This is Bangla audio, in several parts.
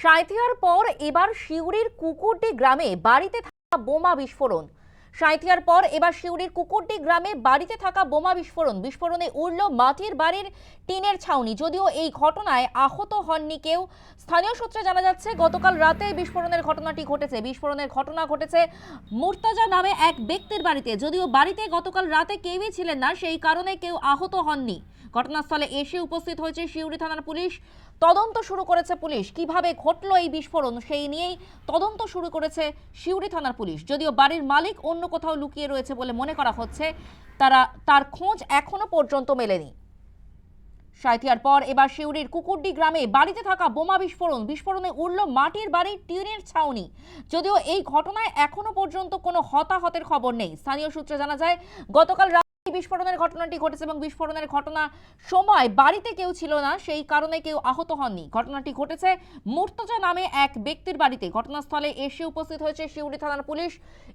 সাঁইথিয়ার পর এবার শিউরির কুকুরটি গ্রামে বাড়িতে থাকা বোমা বিস্ফোরণ। সাঁইথিয়ার পর এবার শিউরির কুকুরটি গ্রামে বাড়িতে থাকা বোমা বিস্ফোরণ। বিস্ফোরণে উড়ল মাটির বাড়ির টিনের ছাউনি। যদিও এই ঘটনায় আহত হননি কেউ, স্থানীয় সূত্রে জানা যাচ্ছে গতকাল রাতে বিস্ফোরণের ঘটনাটি ঘটেছে। বিস্ফোরণের ঘটনা ঘটেছে মুর্তাজা নামে এক ব্যক্তির বাড়িতে। যদিও বাড়িতে গতকাল রাতে কেউই ছিলেন না, সেই কারণে কেউ আহত হননি। ঘটনাস্থলে এসে উপস্থিত হয়েছে শিউরি থানার পুলিশ। তদন্ত শুরু করেছে পুলিশ। কীভাবে ঘটলো এই বিস্ফোরণ, সেই নিয়েই তদন্ত শুরু করেছে শিউরি থানার পুলিশ। যদিও বাড়ির মালিক অন্য কোথাও লুকিয়ে রয়েছে বলে মনে করা হচ্ছে, তারা, তার খোঁজ এখনও পর্যন্ত মেলেনি। সাঁথিয়ার পর এবার শিউরির কুকুরডি গ্রামে বাড়িতে থাকা বোমা বিস্ফোরণ, বিস্ফোরণে উড়ল মাটির বাড়ির টিউনের ছাউনি। যদিও এই ঘটনায় এখনও পর্যন্ত কোনো হতাহতের খবর নেই। স্থানীয় সূত্রে জানা যায়, গতকাল এই বিস্ফোরণের ঘটনাটি ঘটেছে এবং বিস্ফোরণের ঘটনা সময় বাড়িতে কেউ ছিল না সেই কারণে কেউ আহত হননি। ঘটনাটি ঘটেছে মুর্তজা নামে এক ব্যক্তির বাড়িতে। ঘটনাস্থলে এসে উপস্থিত হয়েছে শিউরি থানার পুলিশ।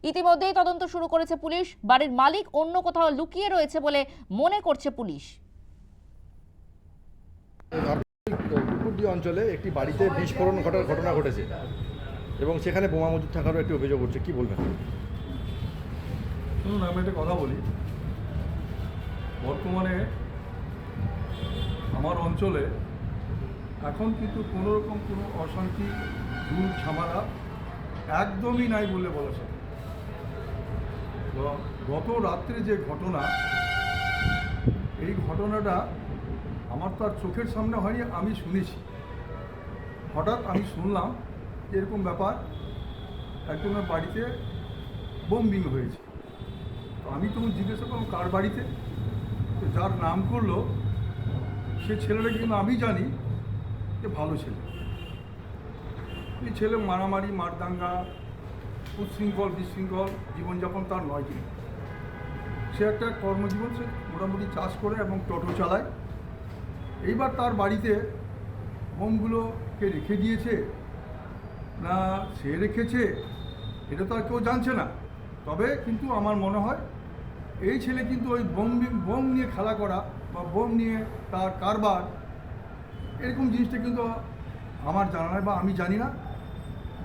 ইতিমধ্যেই তদন্ত শুরু করেছে পুলিশ। বাড়ির মালিক অন্য কোথাও লুকিয়ে রয়েছে বলে মনে করছে পুলিশ। কুকুরডি অঞ্চলে একটি বাড়িতে বিস্ফোরণ ঘটার ঘটনা ঘটেছে এবং সেখানে বোমা মজুদ থাকারও একটি অভিযোগ উঠছে। কি বলবেন? শুনুন আমি একটা কথা বলি। বর্তমানে আমার অঞ্চলে এখন কিন্তু কোনো রকম কোনো অশান্তি, দূর, ঝামেলা একদমই নাই বলে বলা যায়। গত রাত্রে যে ঘটনা, এই ঘটনাটা আমার তো আর চোখের সামনে হয়নি, আমি শুনেছি। হঠাৎ আমি শুনলাম এরকম ব্যাপার একজনের বাড়িতে বোম্বিং হয়েছে। তো আমি তখন জিজ্ঞাসা করলাম, কার বাড়িতে? যার নাম করল, সে ছেলেটা কিন্তু আমি জানি যে ভালো ছেলে। এই ছেলে মারামারি, মারদাঙ্গা, উচ্ছৃঙ্খল বিশৃঙ্খল জীবনযাপন তার নয় কিন্তু। সে একটা কর্মজীবন সে মোটামুটি চাষ করে এবং টোটো চালায়। এইবার তার বাড়িতে বোমগুলোকে রেখে দিয়েছে? না সে রেখেছে? এটা তো আর কেউ জানছে না। তবে কিন্তু আমার মনে হয় এই ছেলে কিন্তু ওই বোম বোম নিয়ে খেলা করা বা বোম নিয়ে তার কারবার, এরকম জিনিসটা কিন্তু আমার জানা নয় বা আমি জানি না,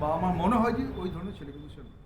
বা আমার মনে হয় যে ওই ধরনের ছেলে কিন্তু।